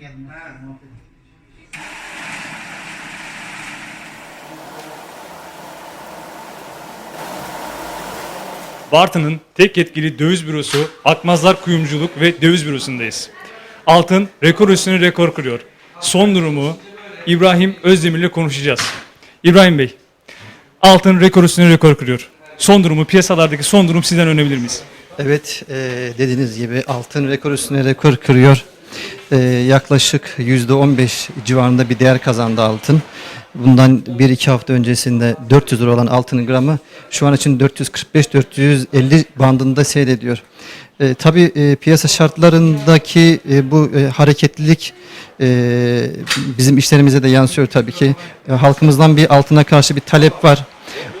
geldim. muhabbet. Bartın'ın tek yetkili döviz bürosu Akmazlar Kuyumculuk ve Döviz Bürosu'ndayız. Altın rekor üstüne rekor kırıyor. Son durumu İbrahim Özdemir ile konuşacağız. İbrahim Bey, altın rekor üstüne rekor kırıyor. Son durumu, piyasalardaki son durum sizden öğrenebilir miyiz? Evet, e, dediğiniz gibi altın rekor üstüne rekor kırıyor. E, yaklaşık %15 civarında bir değer kazandı altın. Bundan 1-2 hafta öncesinde 400 lira olan altının gramı şu an için 445-450 bandında seyrediyor. E, tabii e, piyasa şartlarındaki e, bu e, hareketlilik e, bizim işlerimize de yansıyor tabii ki. E, halkımızdan bir altına karşı bir talep var.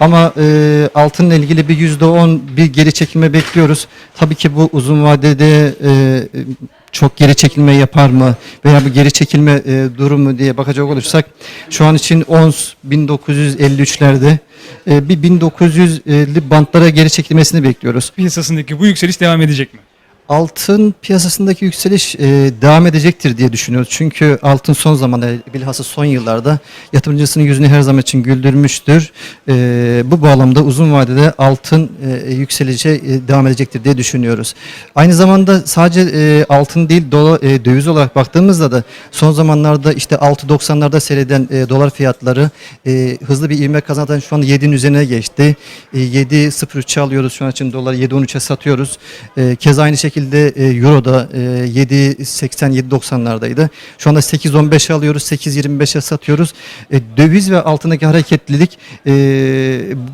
Ama e, altınla ilgili bir yüzde on bir geri çekilme bekliyoruz. Tabii ki bu uzun vadede e, çok geri çekilme yapar mı veya bu geri çekilme e, durumu diye bakacak olursak şu an için ons 1953'lerde e, bir 1950 bantlara geri çekilmesini bekliyoruz. Piyasasındaki bu yükseliş devam edecek mi? Altın piyasasındaki yükseliş e, devam edecektir diye düşünüyoruz. Çünkü altın son zamanlarda bilhassa son yıllarda yatırımcısının yüzünü her zaman için güldürmüştür. E, bu bağlamda uzun vadede altın e, yükselişe devam edecektir diye düşünüyoruz. Aynı zamanda sadece altın değil döviz olarak baktığımızda da son zamanlarda işte 6.90'larda seyreden dolar fiyatları hızlı bir ivme kazandan şu an 7'nin üzerine geçti. E, 7.03'e alıyoruz şu an için doları 7.13'e satıyoruz. E, keza aynı şekilde e, Euro'da e, 7.80-7.90'lardaydı. Şu anda 8.15'e alıyoruz, 8.25'e satıyoruz. E, döviz ve altındaki hareketlilik e,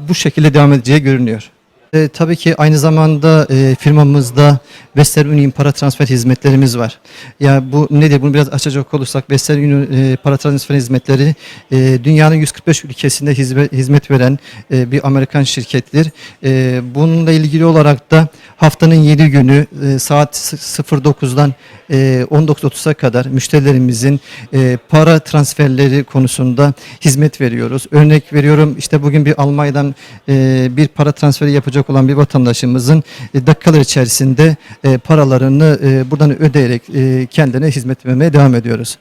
bu şekilde devam edeceği görünüyor. E, tabii ki aynı zamanda e, firmamızda Western Union para transfer hizmetlerimiz var. Ya bu nedir? Bunu biraz açacak olursak Western Union e, para transfer hizmetleri e, dünyanın 145 ülkesinde hizmet, hizmet veren e, bir Amerikan şirkettir. E, bununla ilgili olarak da haftanın 7 günü e, saat 09'dan e, 19.30'a kadar müşterilerimizin e, para transferleri konusunda hizmet veriyoruz. Örnek veriyorum işte bugün bir Almanya'dan e, bir para transferi yapacak olacak olan bir vatandaşımızın e, dakikalar içerisinde e, paralarını e, buradan ödeyerek kendine hizmet vermeye devam ediyoruz.